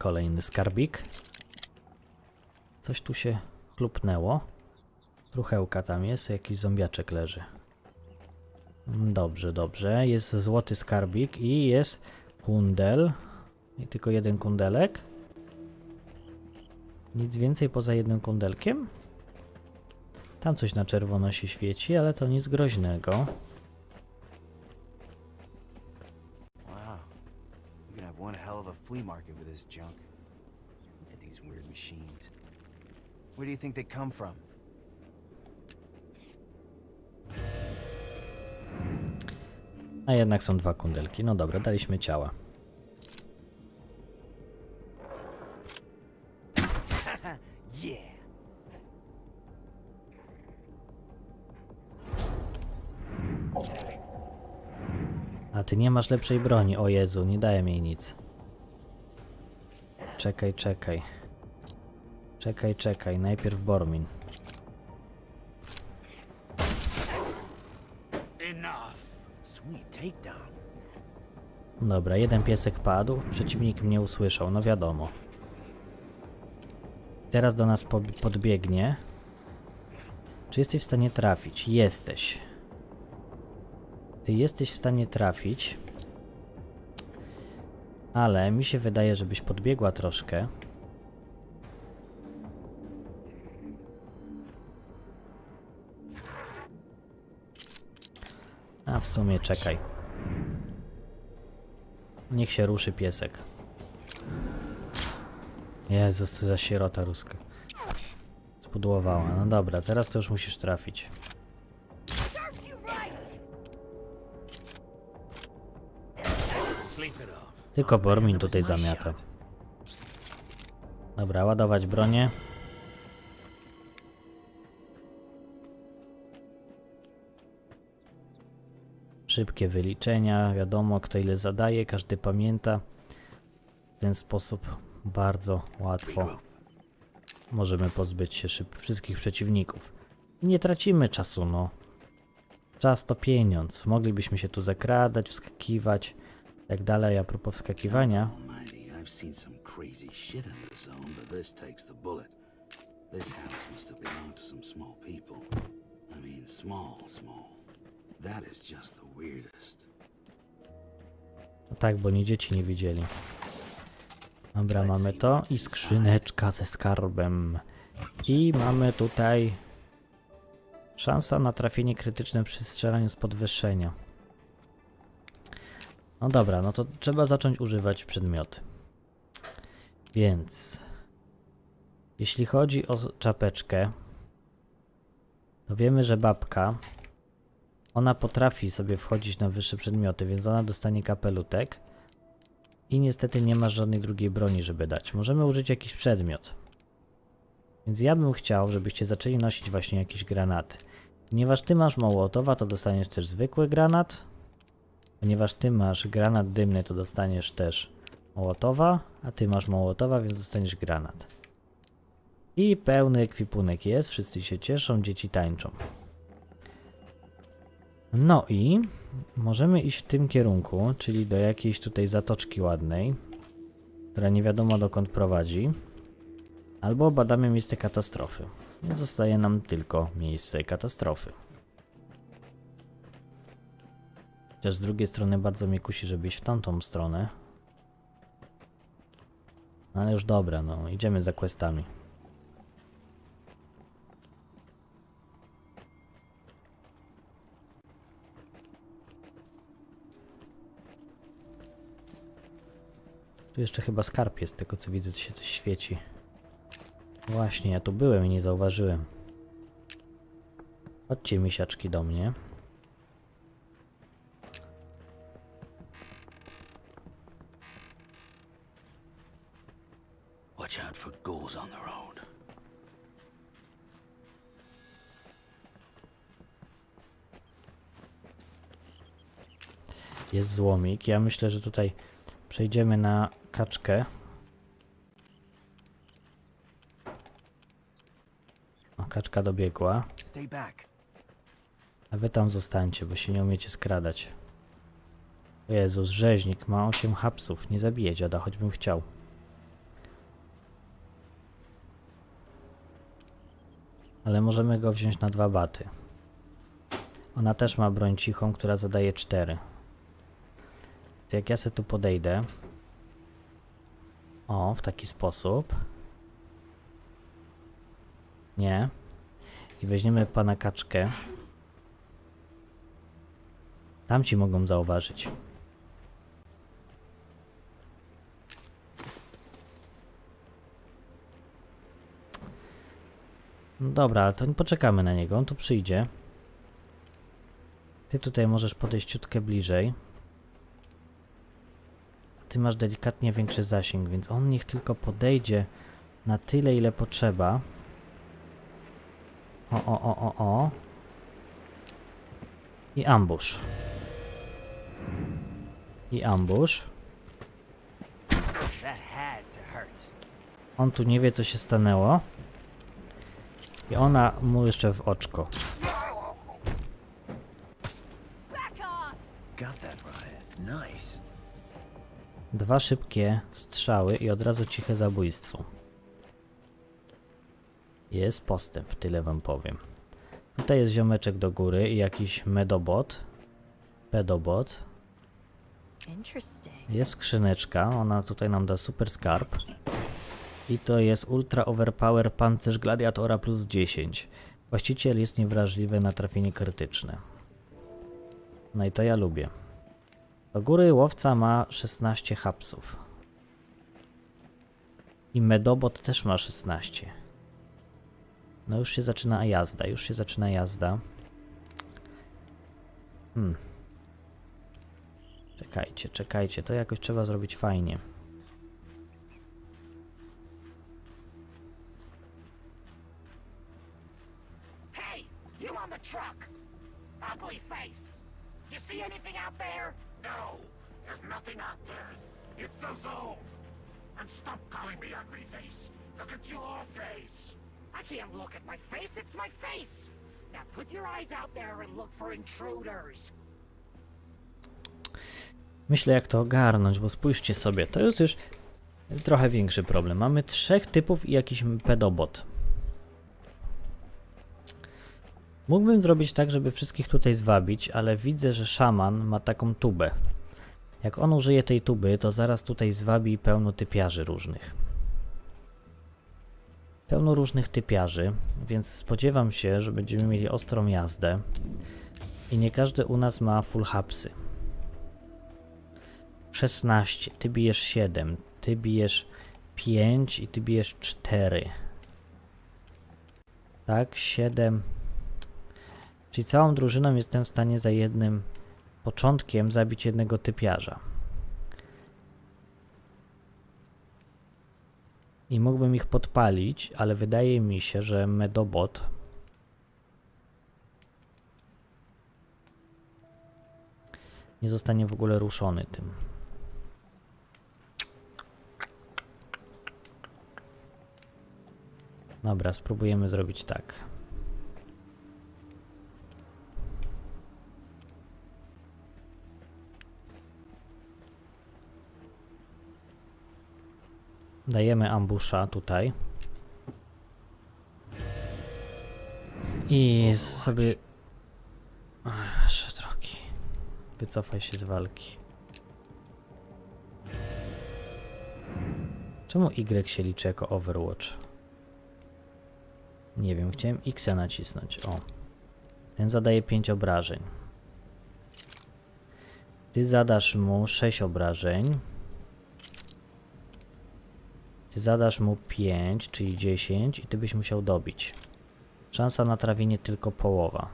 Kolejny skarbik. Coś tu się chlupnęło. Truchełka tam jest, jakiś zombiaczek leży. Dobrze, dobrze. Jest złoty skarbik i jest kundel. I tylko jeden kundelek. Nic więcej poza jednym kundelkiem? Tam coś na czerwono się świeci, ale to nic groźnego. Flea market with this junk. Look at these weird machines. Where do you think they come from? A jednak są dwa kundelki. No dobra, daliśmy ciała. A ty nie masz lepszej broni. O Jezu, nie dałem jej nic. Czekaj, czekaj. Czekaj, czekaj. Najpierw Bormin. Dobra, jeden piesek padł. Przeciwnik mnie usłyszał. No wiadomo. Teraz do nas po- podbiegnie. Czy jesteś w stanie trafić? Jesteś. Ty jesteś w stanie trafić. Ale mi się wydaje, żebyś podbiegła troszkę. A w sumie czekaj. Niech się ruszy piesek. Jezus, co za sierota ruska. Spudłowała. No dobra, teraz to już musisz trafić. Tylko Bormin tutaj zamiata. Dobra, ładować bronię. Szybkie wyliczenia, wiadomo kto ile zadaje, każdy pamięta. W ten sposób bardzo łatwo możemy pozbyć się szyb wszystkich przeciwników. Nie tracimy czasu, no. Czas to pieniądz. Moglibyśmy się tu zakradać, wskakiwać, tak dalej. A propos wskakiwania, bullet. This house must have belonged to some small people. I mean, small, small. That is just the weirdest. No tak, bo nie dzieci nie widzieli. Dobra, mamy to i skrzyneczka ze skarbem. I mamy tutaj szansa na trafienie krytyczne przy strzelaniu z podwyższenia. No dobra, no to trzeba zacząć używać przedmioty. Więc jeśli chodzi o czapeczkę, to wiemy, że babka ona potrafi sobie wchodzić na wyższe przedmioty, więc ona dostanie kapelutek. I niestety nie ma żadnej drugiej broni, żeby dać. Możemy użyć jakiś przedmiot. Więc ja bym chciał, żebyście zaczęli nosić właśnie jakieś granaty. Ponieważ ty masz Mołotowa, to dostaniesz też zwykły granat. Ponieważ ty masz granat dymny, to dostaniesz też Mołotowa. A ty masz Mołotowa, więc dostaniesz granat. I pełny ekwipunek jest, wszyscy się cieszą, dzieci tańczą. No i możemy iść w tym kierunku, czyli do jakiejś tutaj zatoczki ładnej, która nie wiadomo dokąd prowadzi, albo badamy miejsce katastrofy. Zostaje nam tylko miejsce katastrofy. Chociaż z drugiej strony bardzo mnie kusi, żeby iść w tamtą stronę. No ale już dobra, no idziemy za questami. Tu jeszcze chyba skarb jest, tylko co widzę, to się coś świeci. Właśnie, ja tu byłem i nie zauważyłem. Chodźcie misiaczki do mnie. jest złomik. Ja myślę, że tutaj przejdziemy na kaczkę. O, kaczka dobiegła. A wy tam zostańcie, bo się nie umiecie skradać. Jezus, rzeźnik ma 8 hapsów. Nie zabije dziada, choćbym chciał. Ale możemy go wziąć na dwa baty. Ona też ma broń cichą, która zadaje 4. Więc jak ja se tu podejdę. O, w taki sposób. Nie. I weźmiemy pana kaczkę. Tamci mogą zauważyć. No dobra, to poczekamy na niego, on tu przyjdzie. Ty tutaj możesz podejść ciutkę bliżej. Ty masz delikatnie większy zasięg, więc on niech tylko podejdzie na tyle, ile potrzeba. O, o, o, o, o. I ambush. I ambush. On tu nie wie, co się stanęło. I ona mu jeszcze w oczko. Got that. Nice. Dwa szybkie strzały i od razu ciche zabójstwo. Jest postęp, tyle wam powiem. Tutaj jest ziomeczek do góry i jakiś medobot. Pedobot. Jest skrzyneczka, ona tutaj nam da super skarb. I to jest Ultra Overpower Pancerz Gladiatora plus 10. Właściciel jest niewrażliwy na trafienie krytyczne. No i to ja lubię. Do góry łowca ma 16 hapsów. I Medobot też ma 16. No już się zaczyna jazda, już się zaczyna jazda. Hmm. Czekajcie, czekajcie, to jakoś trzeba zrobić fajnie. Hey, you on the truck? Ugly face. You see anything out there? No, there's nothing out there. It's the zone. And stop calling me ugly face. Look at your face. I can't look at my face, it's my face. Now put your eyes out there and look for intruders. Myślę, jak to ogarnąć, bo spójrzcie sobie, to jest już trochę większy problem. Mamy trzech typów i jakiś pedobot. Mógłbym zrobić tak, żeby wszystkich tutaj zwabić, ale widzę, że szaman ma taką tubę. Jak on użyje tej tuby, to zaraz tutaj zwabi pełno typiarzy różnych. Pełno różnych typiarzy, więc spodziewam się, że będziemy mieli ostrą jazdę. I nie każdy u nas ma full hapsy. 16, ty bijesz 7, ty bijesz 5 i ty bijesz 4. Tak, 7. Czyli całą drużyną jestem w stanie za jednym początkiem zabić jednego typiarza. I mógłbym ich podpalić, ale wydaje mi się, że Medobot nie zostanie w ogóle ruszony tym. Dobra, spróbujemy zrobić tak. Dajemy ambusza tutaj. I sobie... Ach, drogi. Wycofaj się z walki. Czemu Y się liczy jako Overwatch? Nie wiem, chciałem X nacisnąć. O. Ten zadaje 5 obrażeń. Ty zadasz mu 6 obrażeń. Ty zadasz mu 5, czyli 10 i ty byś musiał dobić. Szansa na trawienie tylko połowa.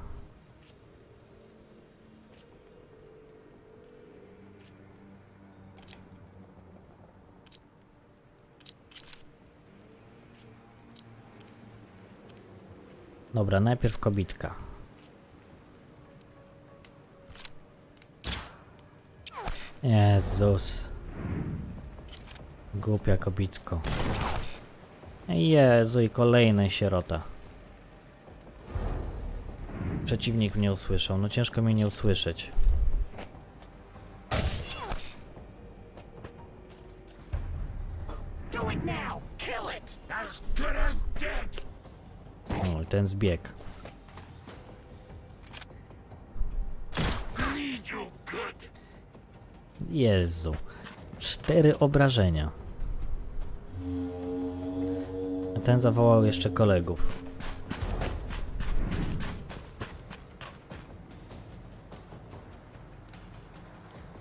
Dobra, najpierw kobitka. Jezus. Głupia kobitko. Jezu i kolejny sierota. Przeciwnik mnie usłyszał, no ciężko mnie nie usłyszeć. O, ten zbieg. Jezu. Cztery obrażenia. Ten zawołał jeszcze kolegów.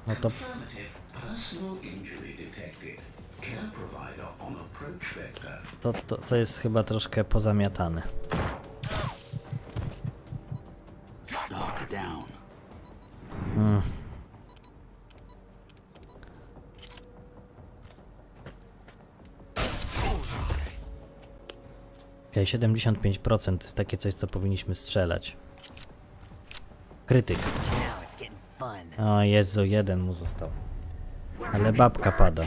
No to. To, to, to jest chyba troszkę pozamiatane. Okej, 75% to jest takie coś, co powinniśmy strzelać. Krytyk. O Jezu, jeden mu został. Ale babka pada.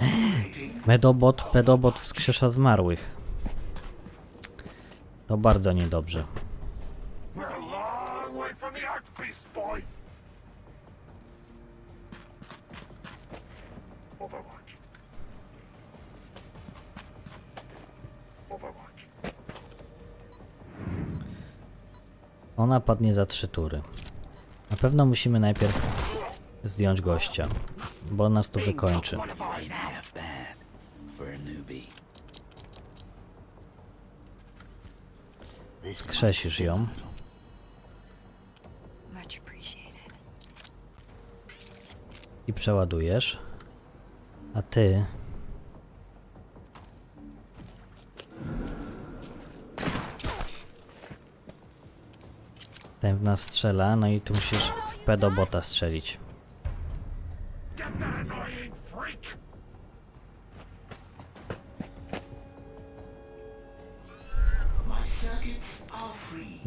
Medobot, pedobot wskrzesza zmarłych. To bardzo niedobrze. Ona padnie za trzy tury. Na pewno musimy najpierw zdjąć gościa, bo nas tu wykończy. One of ours now. Half bad for a newbie. This Skrzesisz ją. I przeładujesz. A ty. Ten w nas strzela, no i tu musisz w pedobota strzelić.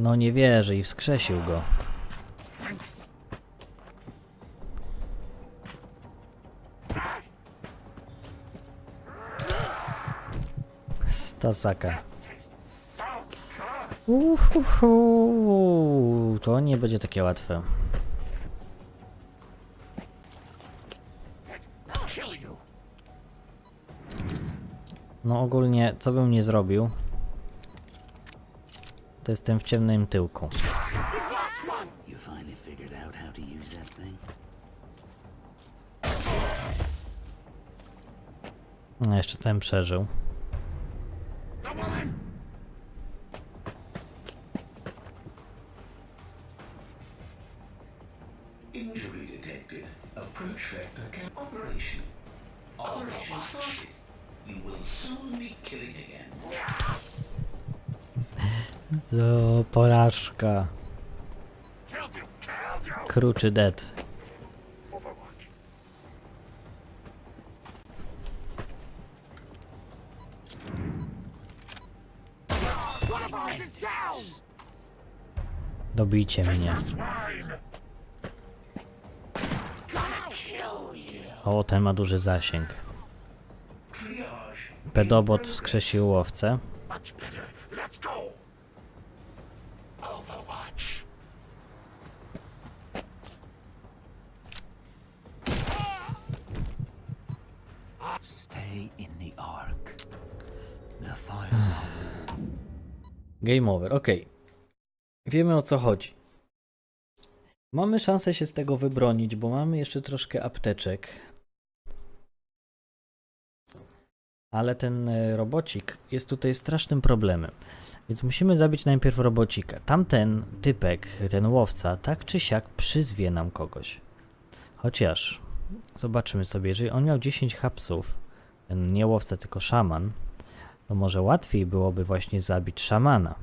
No nie wierzy i wskrzesił go. Stasaka. Uhuhu, to nie będzie takie łatwe. No ogólnie, co bym nie zrobił, to jestem w ciemnym tyłku. No jeszcze ten przeżył. You will soon be killing again. To porażka. Kruczy dead. Dobijcie mnie. O, ten ma duży zasięg. Pedobot wskrzesił łowcę. Much better. Let's go. Overwatch. Stay in the ark. The fire's on. Game over, okej. Wiemy o co chodzi. Mamy szansę się z tego wybronić, bo mamy jeszcze troszkę apteczek. Ale ten e, robocik jest tutaj strasznym problemem. Więc musimy zabić najpierw robocika. Tamten typek, ten łowca, tak czy siak przyzwie nam kogoś. Chociaż, zobaczymy sobie, jeżeli on miał 10 hapsów, nie łowca, tylko szaman, to może łatwiej byłoby właśnie zabić szamana.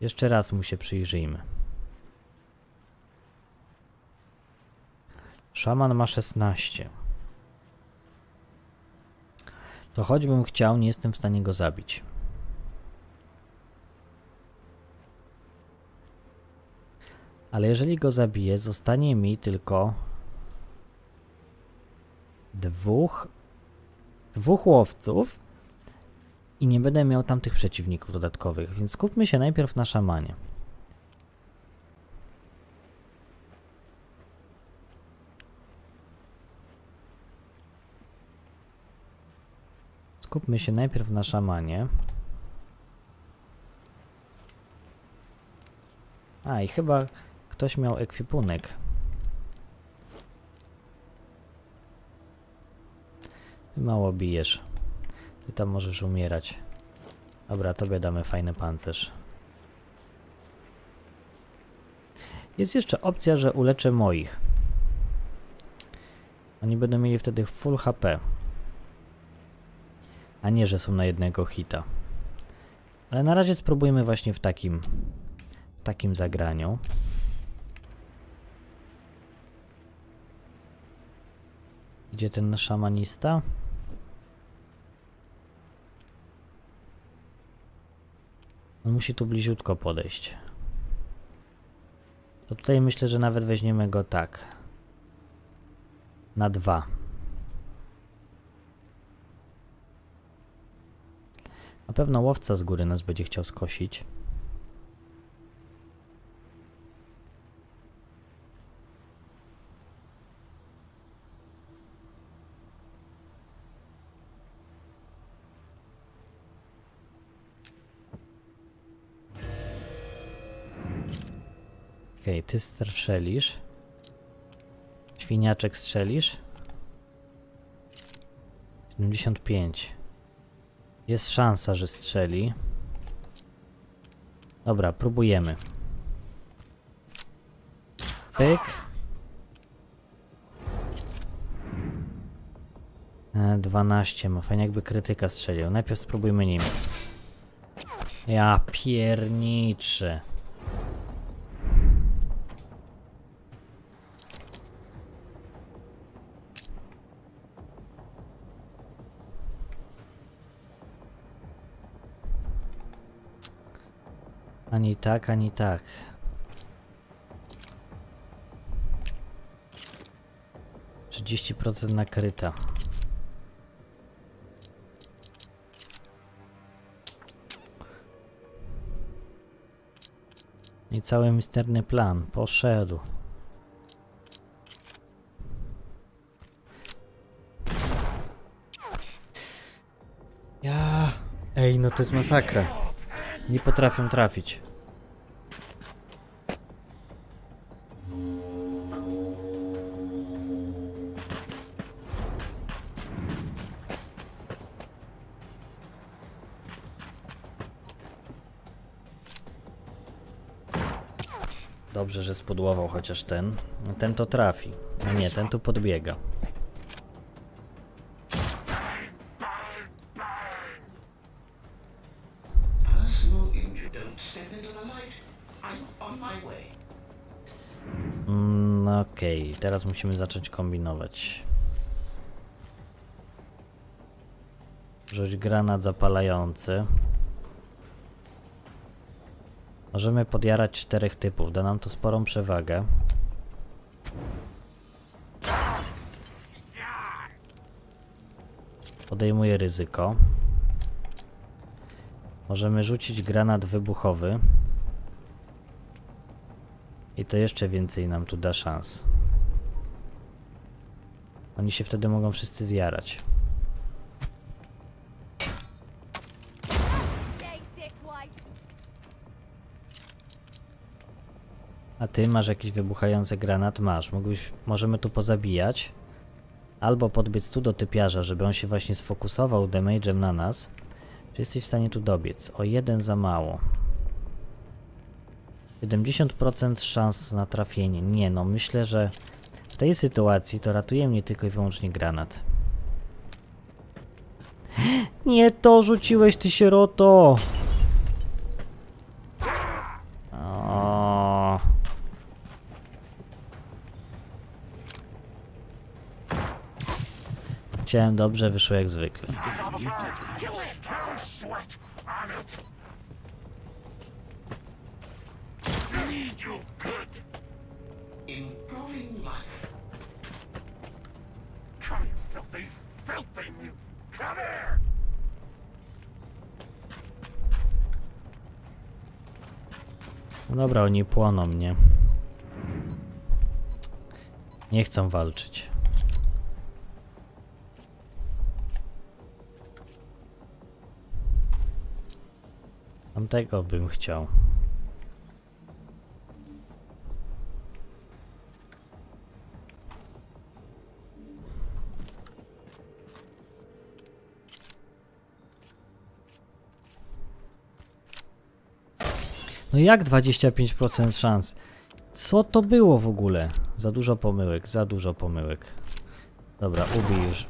Jeszcze raz mu się przyjrzyjmy. Szaman ma 16. To choćbym chciał, nie jestem w stanie go zabić. Ale jeżeli go zabiję, zostanie mi tylko dwóch dwóch łowców I nie będę miał tam tych przeciwników dodatkowych, więc skupmy się najpierw na szamanie. Skupmy się najpierw na szamanie. A i chyba ktoś miał ekwipunek. Ty mało bijesz. Ty tam możesz umierać. Dobra, tobie damy fajny pancerz. Jest jeszcze opcja, że uleczę moich. Oni będą mieli wtedy full HP. A nie, że są na jednego hita. Ale na razie spróbujmy właśnie w takim w takim zagraniu. Gdzie ten szamanista? On musi tu bliziutko podejść. To tutaj myślę, że nawet weźmiemy go tak. Na dwa. Na pewno łowca z góry nas będzie chciał skosić. Okej, ty strzelisz. Świniaczek strzelisz. 75. Jest szansa, że strzeli. Dobra, próbujemy. Pyk. E, 12 ma. Fajnie jakby krytyka strzelił. Najpierw spróbujmy nim. Ja pierniczę. Ani tak, ani tak. Trzydzieści procent nakryta. I cały misterny plan poszedł. Ja. Ej, no to jest masakra. Nie potrafią trafić. Dobrze, że spodłował chociaż ten. Ten to trafi. A nie, ten tu podbiega. Mm, Okej, teraz musimy zacząć kombinować. Rzuć granat zapalający. Możemy podjarać czterech typów, da nam to sporą przewagę. Podejmuję ryzyko. Możemy rzucić granat wybuchowy. I to jeszcze więcej nam tu da szans. Oni się wtedy mogą wszyscy zjarać. A ty masz jakiś wybuchający granat? Masz. Mógłbyś, możemy tu pozabijać. Albo podbiec tu do typiarza, żeby on się właśnie sfokusował damage'em na nas. Czy jesteś w stanie tu dobiec? O jeden za mało. 70% szans na trafienie. Nie no, myślę, że w tej sytuacji to ratuje mnie tylko i wyłącznie granat. Nie to rzuciłeś, ty sieroto! Chciałem dobrze, wyszło jak zwykle. No dobra, oni płoną mnie. Nie chcą walczyć. Tamtego bym chciał. No jak 25% szans? Co to było w ogóle? Za dużo pomyłek, za dużo pomyłek. Dobra, ubij już.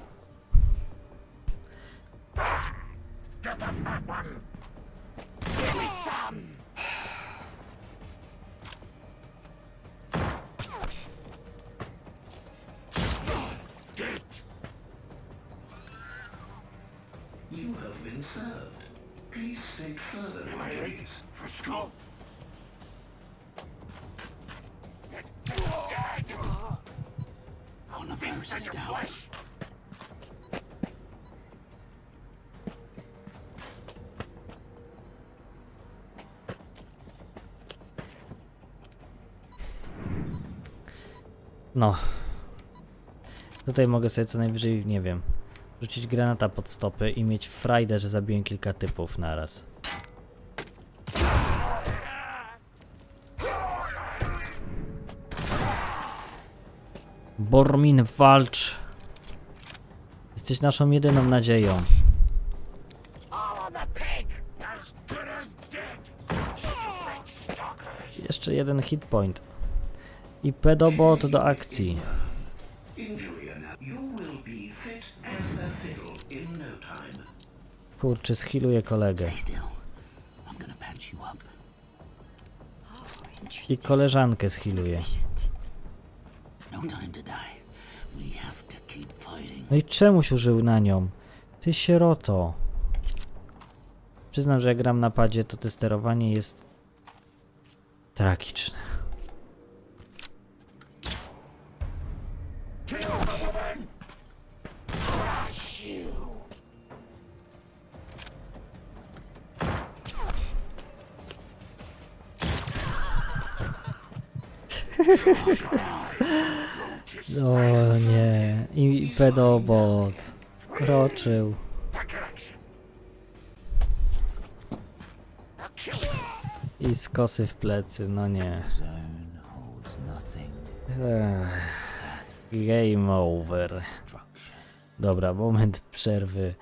You have been served. Please state further! Dead! Dead! Coronavirus is down. flesh! No. Tutaj mogę sobie co najwyżej, nie wiem, rzucić granata pod stopy i mieć frajdę, że zabiłem kilka typów naraz. Bormin, walcz! Jesteś naszą jedyną nadzieją. Jeszcze jeden hit point. I pedobot do akcji. Kurczę, schiluje kolegę. I koleżankę schiluje. No. No i czemuś użył na nią? Ty sieroto. Przyznam, że jak gram na padzie, to te sterowanie jest tragiczne. Pedobot. Wkroczył. I z kosy w plecy, no nie. Ech. Game over. Dobra, moment przerwy.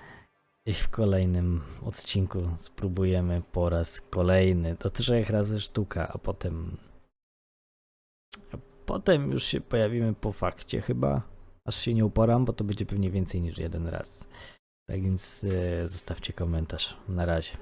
I w kolejnym odcinku spróbujemy po raz kolejny. Do trzech razy sztuka, a potem. A potem już się pojawimy po fakcie, chyba. Aż się nie uporam, bo to będzie pewnie więcej niż jeden raz. Tak więc e, zostawcie komentarz. Na razie.